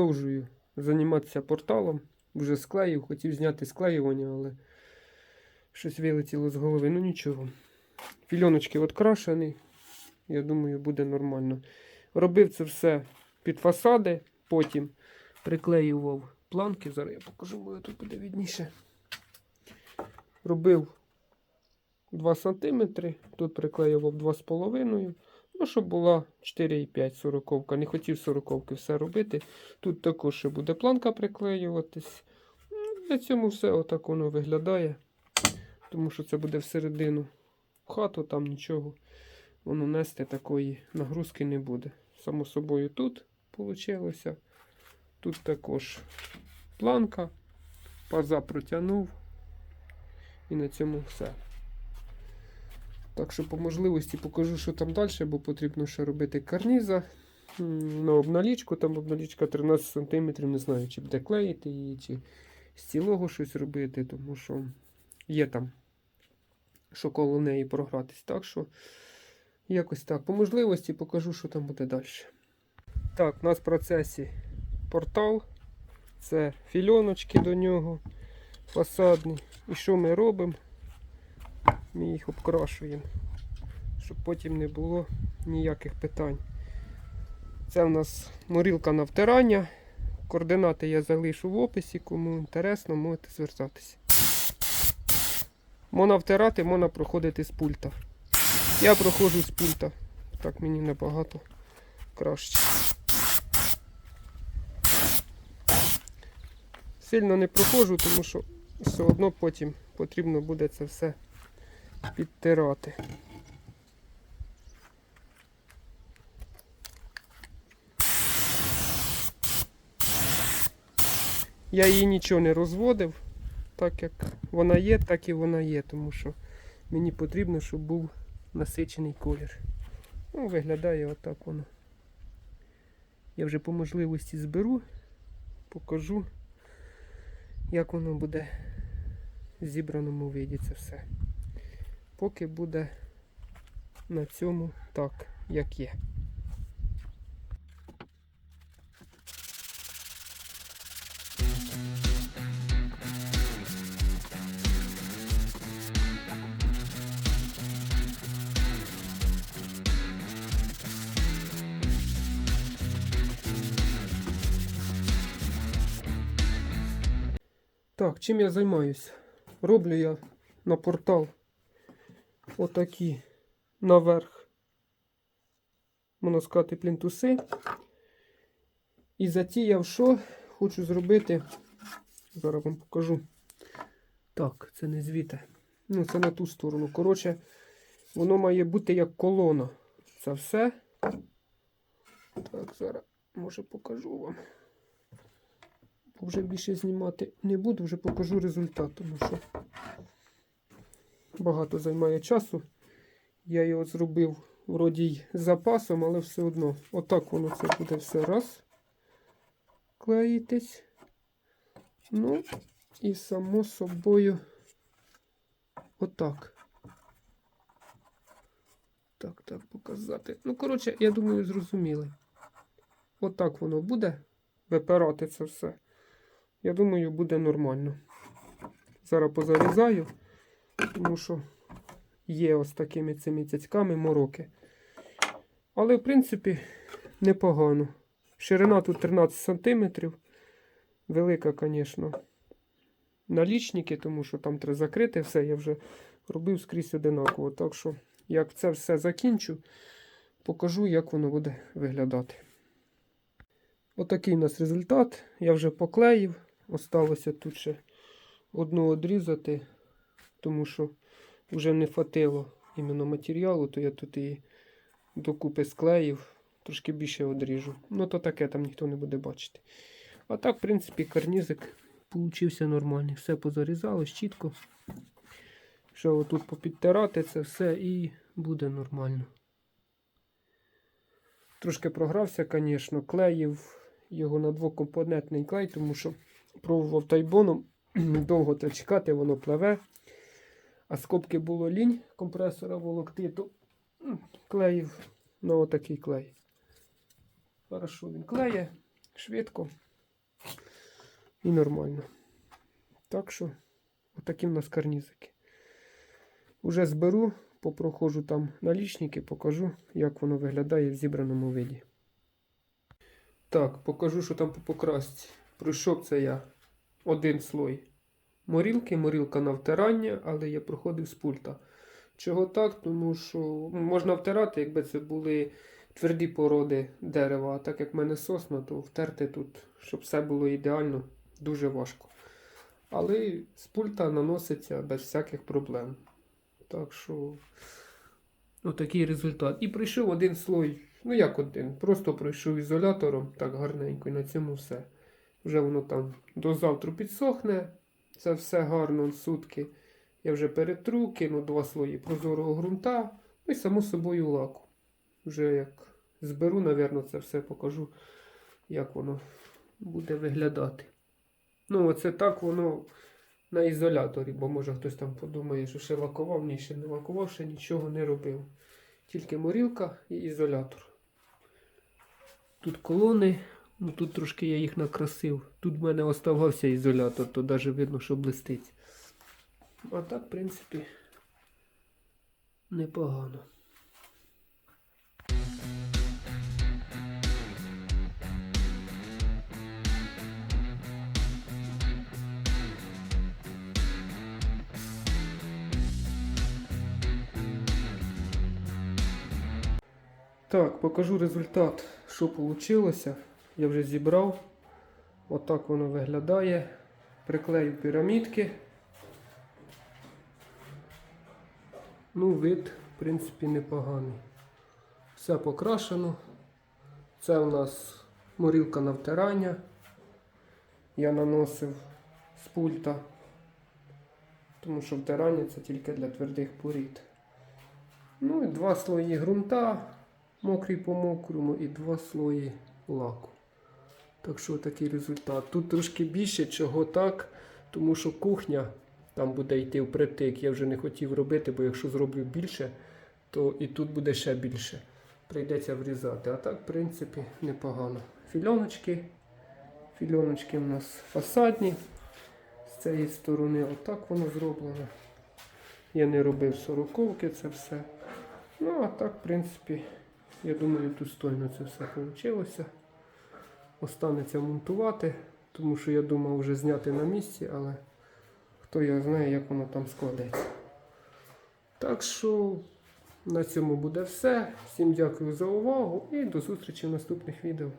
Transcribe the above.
продовжую займатися порталом. Вже склеїв, хотів зняти склеювання, але щось вилетіло з голови. Ну нічого. Фільоночки открашені. Я думаю, буде нормально. Робив це все під фасади, потім приклеював планки. Зараз я покажу, бо тут буде видніше. Робив 2 см, тут приклеював 2,5 Ну, щоб була 4,5 сороковка. Не хотів сороковки все робити. Тут також ще буде планка приклеюватись. Ну, Для цьому все отак воно виглядає. Тому що це буде всередину хату, там нічого воно нести такої нагрузки не буде. Само собою тут вийшло. Тут також планка, паза протягнув. І на цьому все. Так що по можливості покажу, що там далі, бо потрібно ще робити карніза на обналічку. Там обналічка 13 см, не знаю, чи буде клеїти її, чи з цілого щось робити, тому що є там, що коло неї програтись. Так що якось так. По можливості покажу, що там буде далі. Так, у нас в процесі портал. Це фільоночки до нього фасадні. І що ми робимо? Ми їх обкрашуємо, щоб потім не було ніяких питань. Це в нас морілка на втирання. Координати я залишу в описі, кому інтересно, можете звертатися. Можна втирати, можна проходити з пульта. Я проходжу з пульта. Так мені набагато краще. Сильно не проходжу, тому що все одно потім потрібно буде це все підтирати. Я її нічого не розводив, так як вона є, так і вона є, тому що мені потрібно, щоб був насичений колір. Ну, виглядає отак воно. Я вже по можливості зберу, покажу, як воно буде в зібраному виді це все поки буде на цьому так, як є. Так, чим я займаюся? Роблю я на портал отакі наверх, можна плінтуси. І затіяв, що хочу зробити. Зараз вам покажу. Так, це не звідти. Ну, це на ту сторону. Коротше, воно має бути як колона. Це все. Так, зараз, може, покажу вам. Вже більше знімати не буду, вже покажу результат, тому що багато займає часу. Я його зробив вроді й запасом, але все одно. Отак воно це буде все раз клеїтись. Ну, і само собою отак. Так, так, показати. Ну, коротше, я думаю, зрозуміли. Отак воно буде випирати це все. Я думаю, буде нормально. Зараз позарізаю тому що є ось такими цими цяцьками мороки. Але, в принципі, непогано. Ширина тут 13 см. Велика, звісно, налічники, тому що там треба закрити все. Я вже робив скрізь одинаково. Так що, як це все закінчу, покажу, як воно буде виглядати. Отакий у нас результат. Я вже поклеїв. Осталося тут ще одну одрізати тому що вже не хватило іменно матеріалу, то я тут і докупи склеїв, трошки більше одріжу. Ну, то таке там ніхто не буде бачити. А так, в принципі, карнізик получився нормальний. Все позарізалось чітко. Що отут попідтирати це все і буде нормально. Трошки програвся, звісно, клеїв його на двокомпонентний клей, тому що пробував тайбоном, довго чекати, воно пливе. А скобки було лінь компресора волокти, то клеїв на отакий клей. Хорошо, він клеє швидко. І нормально. Так що, отакі в нас карнізики. Уже зберу, попроходжу там налічники, покажу, як воно виглядає в зібраному виді. Так, покажу, що там по покрасці. Пройшов це я один слой морілки, морілка на втирання, але я проходив з пульта. Чого так? Тому що ну, можна втирати, якби це були тверді породи дерева. А так як в мене сосна, то втерти тут, щоб все було ідеально, дуже важко. Але з пульта наноситься без всяких проблем. Так що, отакий результат. І прийшов один слой, ну як один, просто пройшов ізолятором так гарненько, і на цьому все. Вже воно там до завтра підсохне. Це все гарно, сутки. Я вже перетру, кину два слої прозорого ґрунта, ну і само собою лаку. Вже як зберу, напевно, це все покажу, як воно буде виглядати. Ну, оце так воно на ізоляторі, бо може хтось там подумає, що ще лакував, ні, ще не лакував, ще нічого не робив. Тільки морілка і ізолятор. Тут колони, ну тут трошки я їх накрасив. Тут в мене оставався ізолятор, то навіть видно, що блистить. А так, в принципі, непогано. Так, покажу результат, що вийшло. Я вже зібрав. Отак воно виглядає. Приклею пірамідки. Ну, вид, в принципі, непоганий. Все покрашено. Це у нас морілка на втирання. Я наносив з пульта, тому що втирання це тільки для твердих порід. Ну і два слої ґрунта, мокрий по мокрому, і два слої лаку. Так що такий результат. Тут трошки більше, чого так, тому що кухня там буде йти впритик. Я вже не хотів робити, бо якщо зроблю більше, то і тут буде ще більше. Прийдеться врізати. А так, в принципі, непогано. Фільоночки. Фільоночки у нас фасадні. З цієї сторони отак воно зроблено. Я не робив сороковки, це все. Ну, а так, в принципі, я думаю, достойно це все вийшло. Останеться монтувати, тому що я думав вже зняти на місці, але хто його знає, як воно там складеться. Так що на цьому буде все. Всім дякую за увагу і до зустрічі в наступних відео.